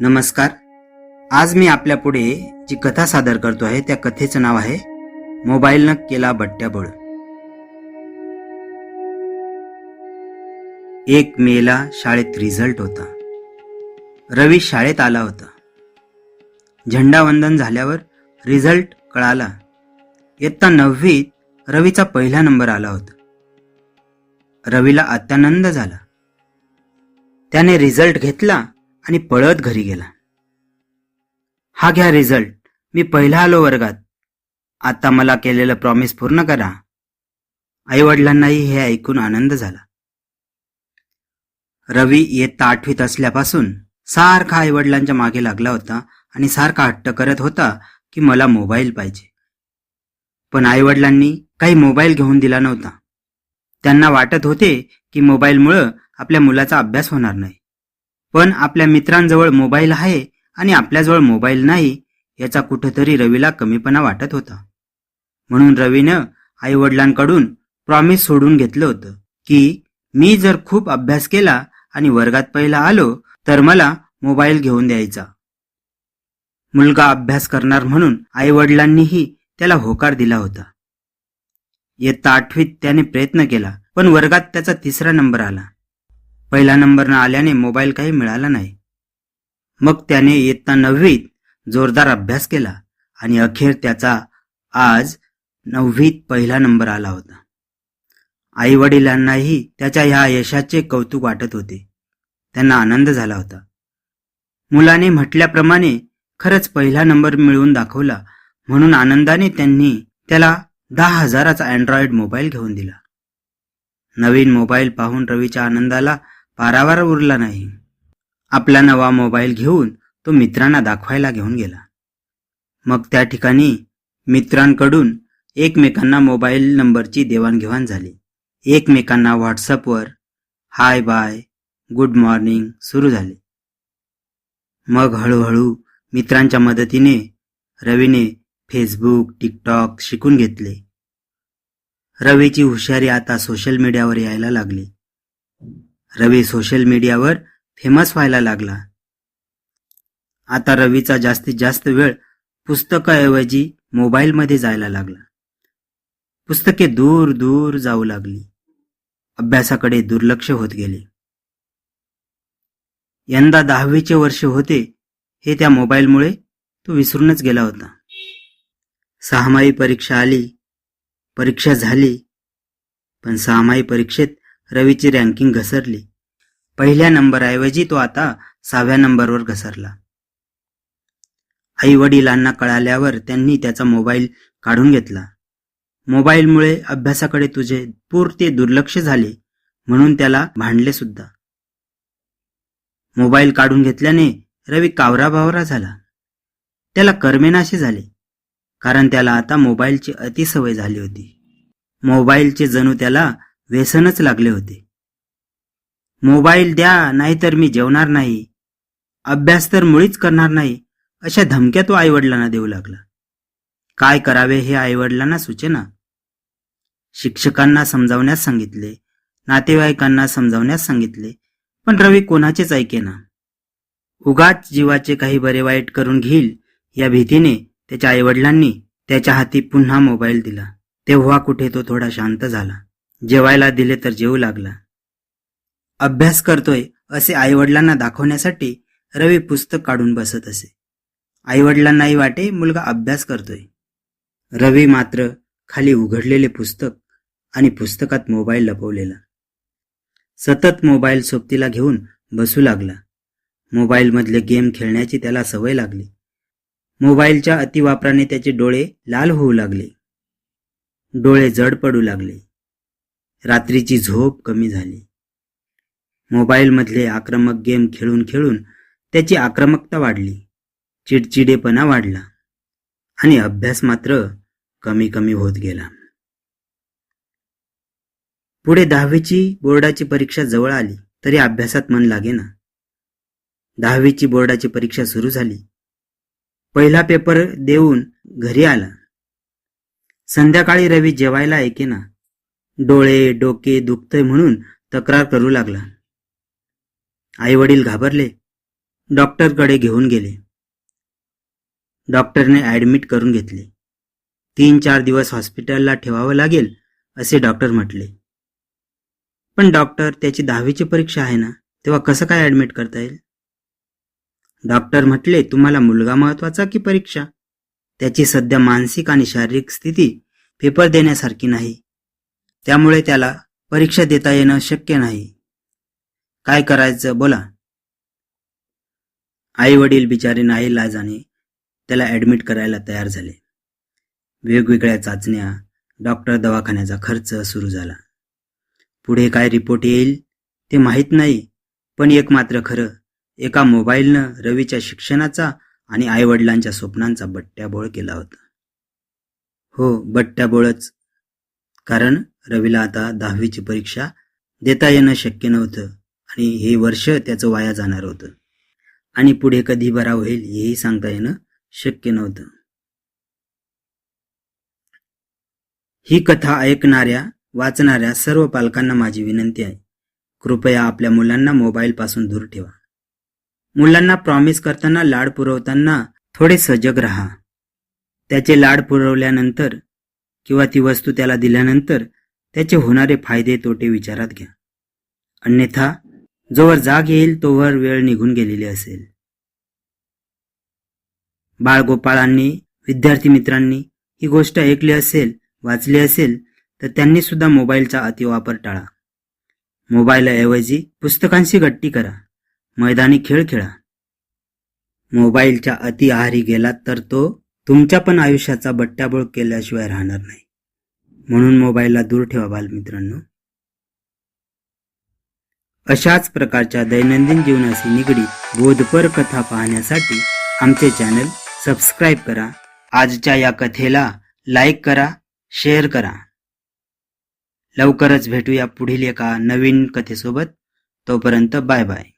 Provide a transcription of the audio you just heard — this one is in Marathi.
नमस्कार. आज मी आपल्या पुढे जी कथा सादर करतो आहे त्या कथेचं नाव आहे मोबाईलनं केला बट्ट्याबळ एक मेला शाळेत रिझल्ट होता. रवी शाळेत आला होता. झेंडावंदन झाल्यावर रिझल्ट कळाला. इयत्ता नववीत रवीचा पहिला नंबर आला होता. रवीला अत्यानंद झाला. त्याने रिझल्ट घेतला आणि पळत घरी गेला. हा घ्या रिझल्ट मी पहिला आलो वर्गात. आता मला केलेलं प्रॉमिस पूर्ण करा. आईवडिलांनाही हे ऐकून आनंद झाला. रवी इयत्ता आठवीत असल्यापासून सारखा आईवडिलांच्या मागे लागला होता आणि सारखा हट्ट करत होता की मला मोबाईल पाहिजे. पण आईवडिलांनी काही मोबाईल घेऊन दिला नव्हता. त्यांना वाटत होते की मोबाईलमुळं आपल्या मुलाचा अभ्यास होणार नाही. पण आपल्या मित्रांजवळ मोबाईल आहे आणि आपल्याजवळ मोबाईल नाही याचा कुठंतरी रवीला कमीपणा वाटत होता. म्हणून रवीनं आईवडिलांकडून प्रॉमिस सोडून घेतलं होतं की मी जर खूप अभ्यास केला आणि वर्गात पहिला आलो तर मला मोबाईल घेऊन द्यायचा. मुलगा अभ्यास करणार म्हणून आईवडिलांनीही त्याला होकार दिला होता. इयत्ता आठवीत त्याने प्रयत्न केला पण वर्गात त्याचा तिसरा नंबर आला. पहिला नंबर न आल्याने मोबाईल काही मिळाला नाही. मग त्याने इयत्ता नववीत जोरदार अभ्यास केला आणि अखेर त्याचा आज नववीत पहिला नंबर आला होता. आई वडिलांनाही त्याच्या ह्या यशाचे कौतुक वाटत होते. त्यांना आनंद झाला होता. मुलाने म्हटल्याप्रमाणे खरंच पहिला नंबर मिळवून दाखवला म्हणून आनंदाने त्यांनी त्याला दहा हजाराचा अँड्रॉइड मोबाईल घेऊन दिला. नवीन मोबाईल पाहून रवीच्या आनंदाला पारावार उरला नाही. आपला नवा मोबाईल घेऊन तो मित्रांना दाखवायला घेऊन गेला. मग त्या ठिकाणी मित्रांकडून एकमेकांना मोबाईल नंबरची देवाणघेवाण झाली. एकमेकांना व्हॉट्सअपवर हाय बाय गुड मॉर्निंग सुरू झाले. मग हळूहळू मित्रांच्या मदतीने रवीने फेसबुक टिकटॉक शिकून घेतले. रवीची हुशारी आता सोशल मीडियावर यायला लागली. रवी सोशल मीडियावर फेमस व्हायला लागला. आता रवीचा जास्तीत जास्त वेळ पुस्तकाऐवजी मोबाईलमध्ये जायला लागला. पुस्तके दूर दूर जाऊ लागली. अभ्यासाकडे दुर्लक्ष होत गेले. यंदा दहावीचे वर्ष होते हे त्या मोबाईलमुळे तो विसरूनच गेला होता. सहामाही परीक्षा आली परीक्षा झाली पण सहामाही परीक्षेत रवीची रँकिंग घसरली. पहिल्या नंबरऐवजी तो आता सहाव्या नंबरवर घसरला. आई वडिलांना कळाल्यावर त्यांनी त्याचा मोबाईल काढून घेतला. मोबाईलमुळे अभ्यासाकडे तुझे पुरते दुर्लक्ष झाले म्हणून त्याला भांडले सुद्धा. मोबाईल काढून घेतल्याने रवी कावराबावरा झाला. त्याला करमेनाशी झाले कारण त्याला आता मोबाईलची अतिसवय झाली होती. मोबाईलचे जणू त्याला व्यसनच लागले होते. मोबाईल द्या नाहीतर मी जेवणार नाही. अभ्यास तर मुळीच करणार नाही अशा धमक्या तो आईवडिलांना देऊ लागला. काय करावे हे आईवडिलांना सुचेना? शिक्षकांना समजावण्यास सांगितले नातेवाईकांना समजावण्यास सांगितले पण रवी कोणाचेच ऐकेना उगाच जीवाचे काही बरे वाईट करून घेईल या भीतीने त्याच्या आईवडिलांनी त्याच्या हाती पुन्हा मोबाईल दिला. तेव्हा कुठे तो थोडा शांत झाला. जेवायला दिले तर जेवू लागला. अभ्यास करतोय असे आईवडिलांना दाखवण्यासाठी रवी पुस्तक काढून बसत असे. आईवडिलांनाही वाटे मुलगा अभ्यास करतोय. रवी मात्र खाली उघडलेले पुस्तक आणि पुस्तकात मोबाईल लपवलेला. सतत मोबाईल सोबतीला घेऊन बसू लागला. मोबाईलमधले गेम खेळण्याची त्याला सवय लागली. मोबाईलच्या अतिवापराने त्याचे डोळे लाल होऊ लागले. डोळे जड पडू लागले. रात्रीची झोप कमी झाली. मोबाईलमधले आक्रमक गेम खेळून खेळून त्याची आक्रमकता वाढली. चिडचिडेपणा वाढला. आणि अभ्यास मात्र कमी कमी होत गेला. पुढे दहावीची बोर्डाची परीक्षा जवळ आली तरी अभ्यासात मन लागेना. दहावीची बोर्डाची परीक्षा सुरू झाली. पहिला पेपर देऊन घरी आला. संध्याकाळी रवी जेवायला ऐकेना. डोळे डोके दुखतय म्हणून तक्रार करू लागला. आई वडील घाबरले. डॉक्टरकडे घेऊन गेले. डॉक्टरने ॲडमिट करून घेतले. तीन चार दिवस हॉस्पिटलला ठेवावं लागेल असे डॉक्टर म्हटले. पण डॉक्टर त्याची दहावीची परीक्षा आहे ना तेव्हा कसं काय ॲडमिट करता येईल? डॉक्टर म्हटले तुम्हाला मुलगा महत्त्वाचा की परीक्षा? त्याची सध्या मानसिक आणि शारीरिक स्थिती पेपर देण्यासारखी नाही. त्यामुळे त्याला परीक्षा देता येणं शक्य नाही. काय करायचं? बोला. आई वडील बिचारे नाही लाजाने त्याला ॲडमिट करायला तयार झाले. वेगवेगळ्या चाचण्या डॉक्टर दवाखान्याचा खर्च सुरू झाला. पुढे काय रिपोर्ट येईल ते माहीत नाही पण एक मात्र खरं एका मोबाईलनं रवीच्या शिक्षणाचा आणि आईवडिलांच्या स्वप्नांचा बट्ट्याबोळ केला होता. हो बट्ट्याबोळच. कारण रवीला आता दहावीची परीक्षा देता येणं शक्य नव्हतं आणि हे वर्ष त्याचं वाया जाणार होतं. आणि पुढे कधी बरा होईल हेही सांगता येणं शक्य नव्हतं. ही कथा ऐकणाऱ्या वाचणाऱ्या सर्व पालकांना माझी विनंती आहे. कृपया आपल्या मुलांना मोबाईलपासून दूर ठेवा. मुलांना प्रॉमिस करताना लाड पुरवताना थोडे सजग राहा. त्याचे लाड पुरवल्यानंतर किंवा ती वस्तू त्याला दिल्यानंतर त्याचे होणारे फायदे तोटे विचारात घ्या. अन्यथा जोवर जाग येईल तोवर वेळ निघून गेलेली असेल. बाळगोपाळांनी विद्यार्थी मित्रांनी ही गोष्ट ऐकली असेल वाचली असेल तर त्यांनी सुद्धा मोबाईलचा अतिवापर टाळा. मोबाईलऐवजी पुस्तकांशी गट्टी करा. मैदानी खेळ खेळा. मोबाईलच्या अति आहारी गेलात तर तो तुमच्या पण आयुष्याचा बट्ट्याबोळ केल्याशिवाय राहणार नाही. म्हणून मोबाईलला दूर ठेवा बालमित्रांनो. अशाच प्रकारच्या दैनंदिन जीवनाशी निगडीत बोधपर कथा पाहण्यासाठी आमचे चॅनल सबस्क्राईब करा. आजच्या या कथेला लाईक करा शेअर करा. लवकरच भेटूया पुढील एका नवीन कथेसोबत. तोपर्यंत बाय बाय.